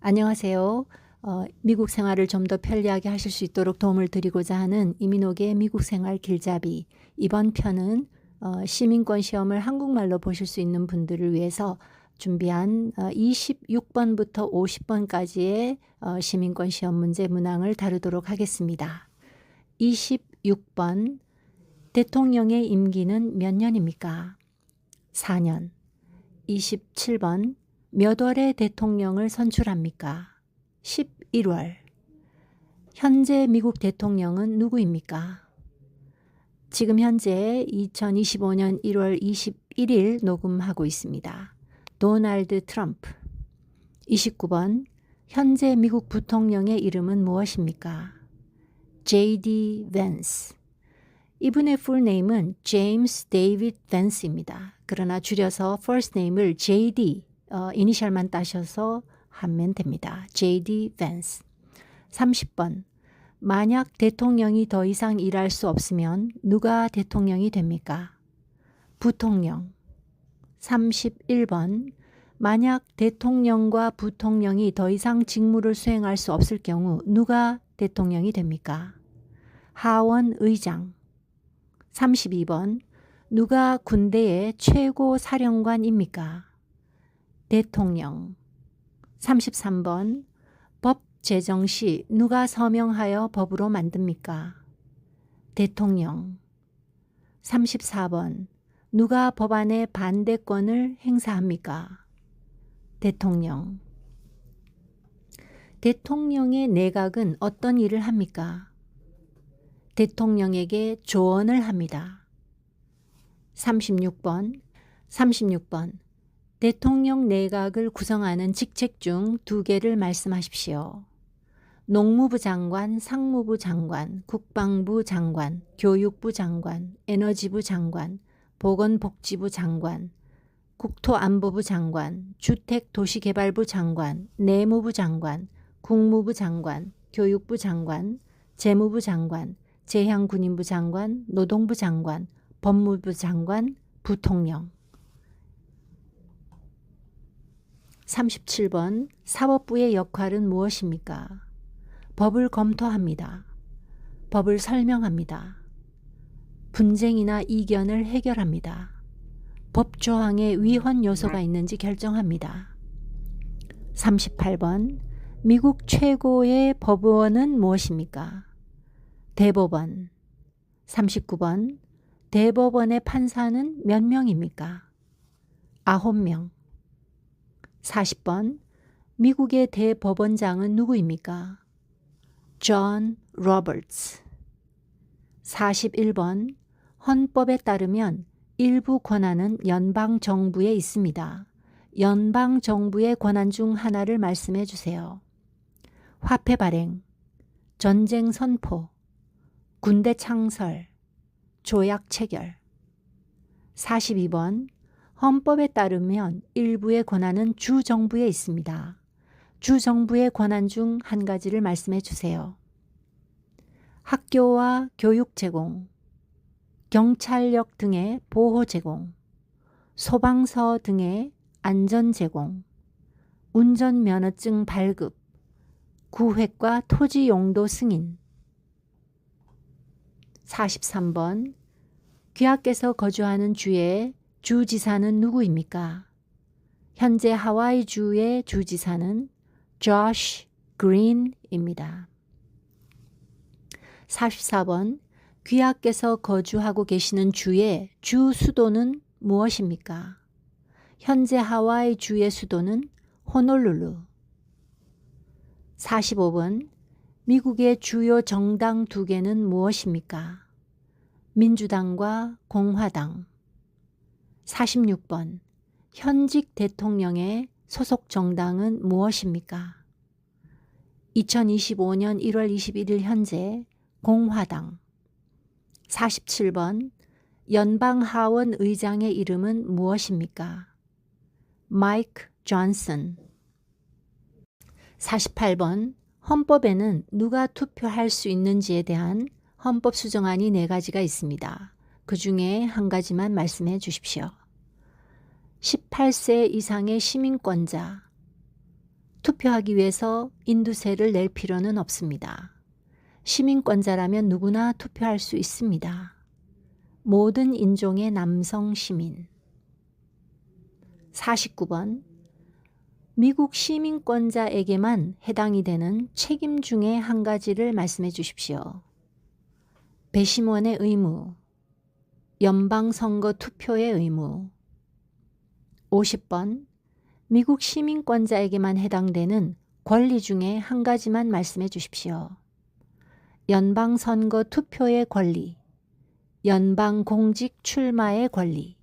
안녕하세요. 어, 미국 생활을 좀 더 편리하게 하실 수 있도록 도움을 드리고자 하는 이민옥의 미국 생활 길잡이. 이번 편은 어, 시민권 시험을 한국말로 보실 수 있는 분들을 위해서 준비한 어, 26번부터 50번까지의 어, 시민권 시험 문제 문항을 다루도록 하겠습니다. 26번 대통령의 임기는 몇 년입니까? 4년. 27번 몇 월에 대통령을 선출합니까? 11월. 현재 미국 대통령은 누구입니까? 지금 현재 2025년 1월 21일 녹음하고 있습니다. 도널드 트럼프. 29번. 현재 미국 부통령의 이름은 무엇입니까? J.D. 벤스. 이분의 풀네임은 제임스 데이빗 벤스입니다. 그러나 줄여서 name을 J.D. 어, 이니셜만 따셔서 하면 됩니다. J.D. 벤스. 30번. 만약 대통령이 더 이상 일할 수 없으면 누가 대통령이 됩니까? 부통령. 31번. 만약 대통령과 부통령이 더 이상 직무를 수행할 수 없을 경우 누가 대통령이 됩니까? 하원 의장. 32번. 누가 군대의 최고 사령관입니까? 대통령. 33번. 법 제정 시 누가 서명하여 법으로 만듭니까? 대통령. 34번. 누가 법안의 반대권을 행사합니까? 대통령. 대통령의 내각은 어떤 일을 합니까? 대통령에게 조언을 합니다. 36번. 36번. 대통령 내각을 구성하는 직책 중 두 개를 말씀하십시오. 농무부 장관, 상무부 장관, 국방부 장관, 교육부 장관, 에너지부 장관, 보건복지부 장관, 국토안보부 장관, 주택도시개발부 장관, 내무부 장관, 국무부 장관, 교육부 장관, 재무부 장관, 재향군인부 장관, 노동부 장관, 법무부 장관, 부통령. 37번 사법부의 역할은 무엇입니까? 법을 검토합니다. 법을 설명합니다. 분쟁이나 이견을 해결합니다. 법 조항에 위헌 요소가 있는지 결정합니다. 38번 미국 최고의 법원은 무엇입니까? 대법원. 39번 대법원의 판사는 몇 명입니까? 9명. 40번 미국의 대법원장은 누구입니까? 존 로버츠 41번 헌법에 따르면 일부 권한은 연방 정부에 있습니다. 연방 정부의 권한 중 하나를 말씀해 주세요. 화폐 발행, 전쟁 선포, 군대 창설, 조약 체결. 42번 헌법에 따르면 일부의 권한은 주정부에 있습니다. 주정부의 권한 중 한 가지를 말씀해 주세요. 학교와 교육 제공, 경찰력 등의 보호 제공, 소방서 등의 안전 제공, 운전면허증 발급, 구획과 토지 용도 승인. 43번 귀하께서 거주하는 주에 주지사는 누구입니까? 현재 하와이주의 주지사는 조시 그린입니다. 44번 귀하께서 거주하고 계시는 주의 주 수도는 무엇입니까? 현재 하와이 주의 수도는 호놀룰루. 45번 미국의 주요 정당 두 개는 무엇입니까? 민주당과 공화당. 46번 현직 대통령의 소속 정당은 무엇입니까? 2025년 1월 21일 현재 공화당 47번 연방 하원 의장의 이름은 무엇입니까? 마이크 존슨 48번 헌법에는 누가 투표할 수 있는지에 대한 헌법 수정안이 네 가지가 있습니다. 그 중에 한 가지만 말씀해 주십시오. 18세 이상의 시민권자, 투표하기 위해서 인두세를 낼 필요는 없습니다. 시민권자라면 누구나 투표할 수 있습니다. 모든 인종의 남성 시민. 49번. 미국 시민권자에게만 해당이 되는 책임 중에 한 가지를 말씀해 주십시오. 배심원의 의무, 연방선거 투표의 의무. 50번. 미국 시민권자에게만 해당되는 권리 중에 한 가지만 말씀해 주십시오. 연방선거 투표의 권리, 연방공직 출마의 권리.